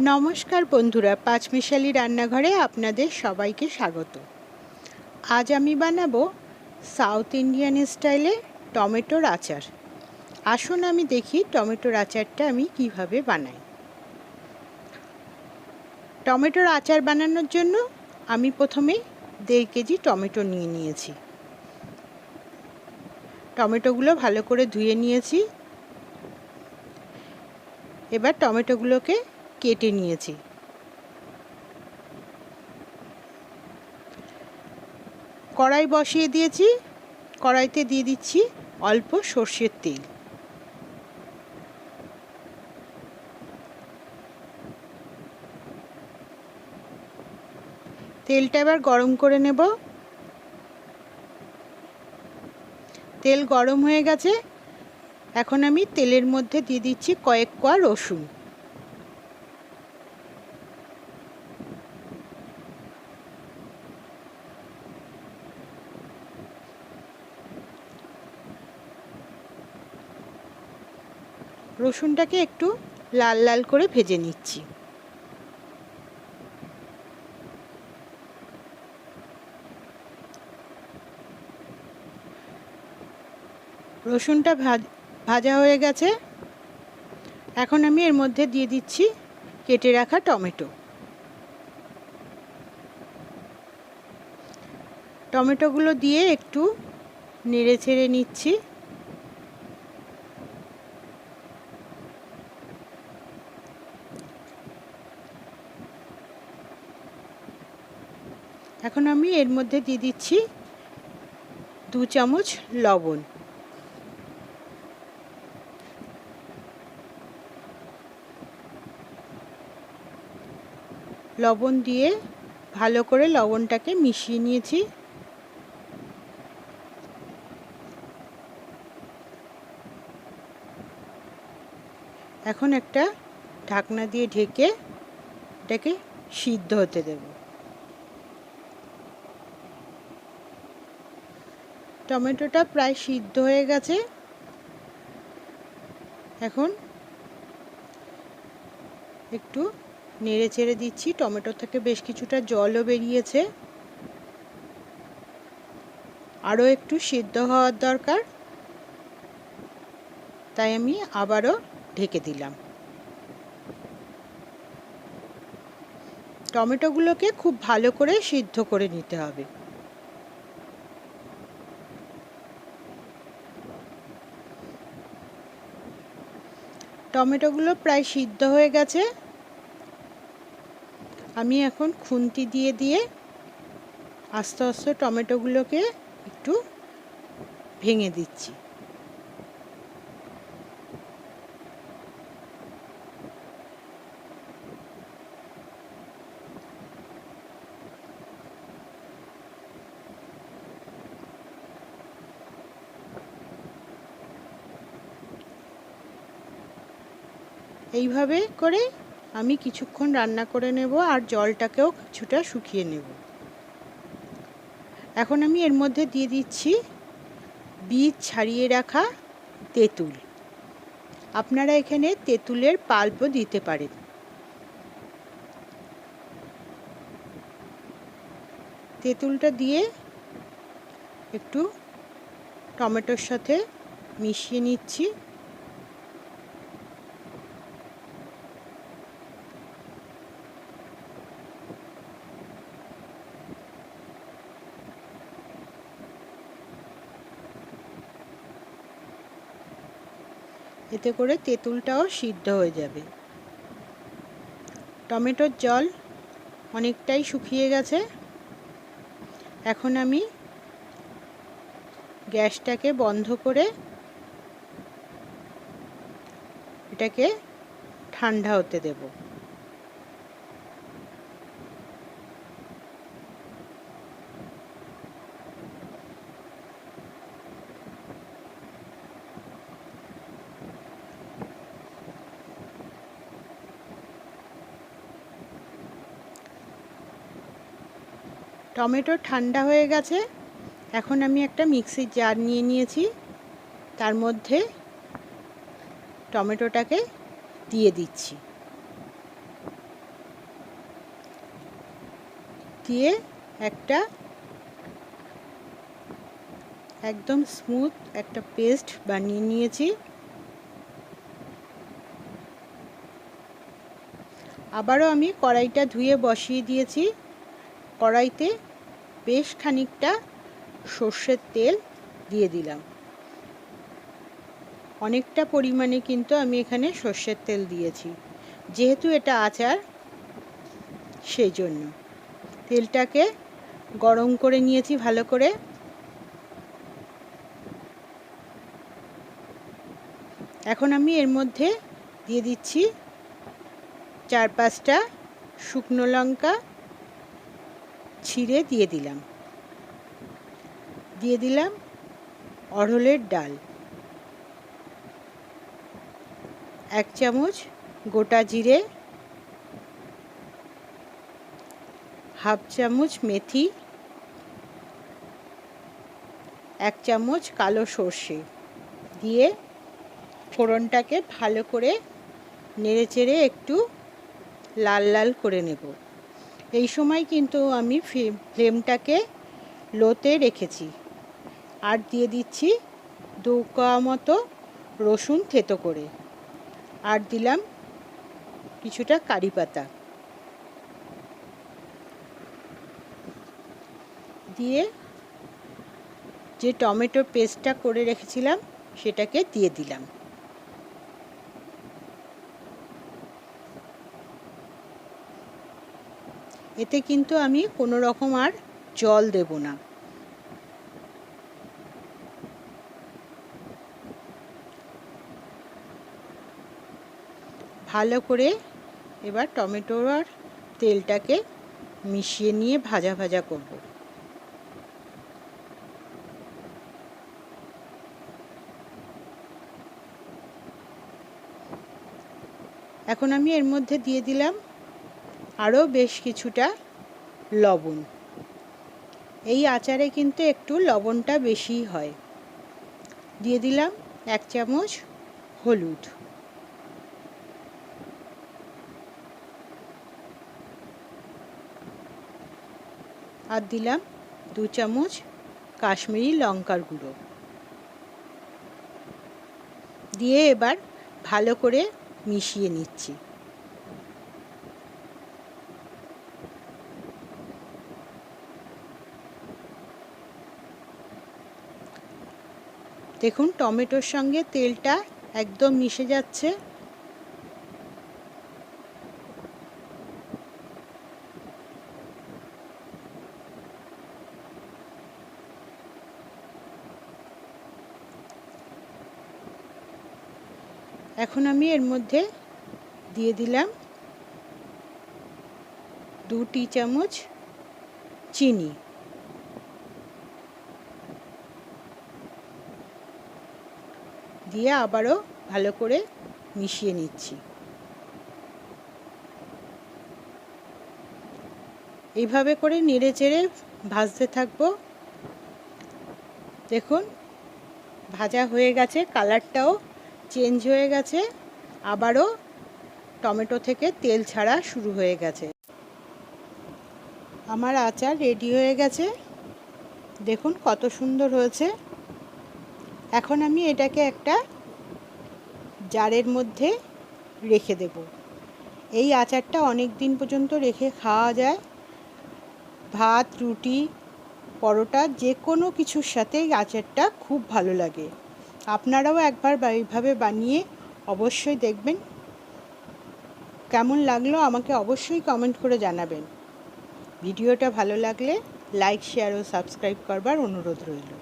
নমস্কার বন্ধুরা, পাঁচমিশালি রান্নাঘরে আপনাদের সবাইকে স্বাগত। আজ আমি বানাবো সাউথ ইন্ডিয়ান স্টাইলে টমেটোর আচার। আসুন আমি দেখি টমেটোর আচারটা আমি কীভাবে বানাই। টমেটোর আচার বানানোর জন্য আমি প্রথমে দেড় কেজি টমেটো নিয়ে নিয়েছি। টমেটোগুলো ভালো করে ধুয়ে নিয়েছি। এবার টমেটোগুলোকে কেটে নিয়েছি। কড়াই বসিয়ে দিয়েছি। কড়াইতে দিয়ে দিচ্ছি অল্প সর্ষের তেল। তেলটা এবার গরম করে নেব। তেল গরম হয়ে গেছে। এখন আমি তেলের মধ্যে দিয়ে দিচ্ছি কয়েক কোয়া রসুন। রসুনটাকে একটু লাল লাল করে ভেজে নিচ্ছি। রসুনটা ভাজা হয়ে গেছে। এখন আমি এর মধ্যে দিয়ে দিচ্ছি কেটে রাখা টমেটো। টমেটোগুলো দিয়ে একটু নেড়ে ছেড়ে নিচ্ছি। এখন আমি এর মধ্যে দিয়ে দিচ্ছি দু চামচ লবণ। লবণ দিয়ে ভালো করে লবণটাকে মিশিয়ে নিয়েছি। এখন একটা ঢাকনা দিয়ে ঢেকে এটাকে সিদ্ধ হতে দেবো। টমেটোটা প্রায় সিদ্ধ হয়ে গেছে। এখন একটু নেড়ে চেড়ে দিচ্ছি। টমেটো থেকে বেশ কিছুটা জলও বেরিয়েছে। আরও একটু সিদ্ধ হওয়ার দরকার। তাই আমি আবারও ঢেকে দিলাম। টমেটোগুলোকে খুব ভালো করে সিদ্ধ করে নিতে হবে। টমেটোগুলো প্রায় সিদ্ধ হয়ে গেছে। আমি এখন খুন্তি দিয়ে দিয়ে আস্তে আস্তে টমেটোগুলোকে একটু ভেঙে দিচ্ছি। এইভাবে করে আমি কিছুক্ষণ রান্না করে নেব আর জলটাকেও কিছুটা শুকিয়ে নেব। এখন আমি এর মধ্যে দিয়ে দিচ্ছি বীজ ছাড়িয়ে রাখা তেঁতুল। আপনারা এখানে তেঁতুলের পাল্পও দিতে পারেন। তেঁতুলটা দিয়ে একটু টমেটোর সাথে মিশিয়ে নিচ্ছি। এতে করে তেঁতুলটাও সিদ্ধ হয়ে যাবে। টমেটোর জল অনেকটাই শুকিয়ে গেছে। এখন আমি গ্যাসটাকে বন্ধ করে এটাকে ঠান্ডা হতে দেবো। টমেটো ঠান্ডা হয়ে গেছে। এখন আমি একটা মিক্সির জার নিয়ে নিয়েছি। তার মধ্যে টমেটোটাকে দিয়ে দিচ্ছি। দিয়ে একটা একদম স্মুথ একটা পেস্ট বানিয়ে নিয়েছি। আবারও আমি কড়াইটা ধুয়ে বসিয়ে দিয়েছি। কড়াইতে বেশ খানিকটা সর্ষের তেল দিয়ে দিলাম। অনেকটা পরিমাণে কিন্তু আমি এখানে সর্ষের তেল দিয়েছি। যেহেতু এটা আচার, সেই জন্য। তেলটাকে গরম করে নিয়েছি ভালো করে। এখন আমি এর মধ্যে দিয়ে দিচ্ছি চার পাঁচটা শুকনো লঙ্কা ছিঁড়ে দিয়ে দিলাম। দিয়ে দিলাম অড়হলের ডাল। এক চামচ গোটা জিরে, হাফ চামচ মেথি, এক চামচ কালো সর্ষে দিয়ে ফোড়নটাকে ভালো করে নেড়েচেড়ে একটু লাল লাল করে নেব। এই সময় কিন্তু আমি ফ্লেমটাকে লোতে রেখেছি। আর দিয়ে দিচ্ছি দু কোয়া মতো রসুন থেতো করে। আর দিলাম কিছুটা কারি পাতা। দিয়ে যে টমেটোর পেস্টটা করে রেখেছিলাম, সেটাকে দিয়ে দিলাম। এতে কিন্তু আমি কোনো রকম আর জল দেব না। ভালো করে এবার টমেটো আর তেলটাকে মিশিয়ে নিয়ে ভাজা ভাজা করব। এখন আমি এর মধ্যে দিয়ে দিলাম আরও বেশ কিছুটা লবণ। এই আচারে কিন্তু একটু লবণটা বেশি হয়। দিয়ে দিলাম এক চামচ হলুদ। আর দিলাম দু চামচ কাশ্মীরি লঙ্কার গুঁড়ো। দিয়ে এবার ভালো করে মিশিয়ে নিচ্ছি। দেখুন, টমেটোর সঙ্গে তেলটা একদম মিশে যাচ্ছে। এখন আমি এর মধ্যে দিয়ে দিলাম দু টি চামচ চিনি। দিয়ে আবারও ভালো করে মিশিয়ে নিচ্ছি। এইভাবে করে নেড়ে চেড়ে ভাজতে থাকব। দেখুন, ভাজা হয়ে গেছে, কালারটাও চেঞ্জ হয়ে গেছে, আবারও টমেটো থেকে তেল ছাড়া শুরু হয়ে গেছে। আমার আচার রেডি হয়ে গেছে। দেখুন কত সুন্দর হয়েছে। এখন আমি এটাকে একটা জারের মধ্যে রেখে দেব। এই আচারটা অনেক দিন পর্যন্ত রেখে খাওয়া যায়। ভাত, রুটি, পরোটা যে কোনো কিছুর সাথে এই আচারটা খুব ভালো লাগে। আপনারাও একবার এইভাবে বানিয়ে অবশ্যই দেখবেন। কেমন লাগল আমাকে অবশ্যই কমেন্ট করে জানাবেন। ভিডিওটা ভালো লাগলে লাইক, শেয়ার ও সাবস্ক্রাইব করবার অনুরোধ রইল।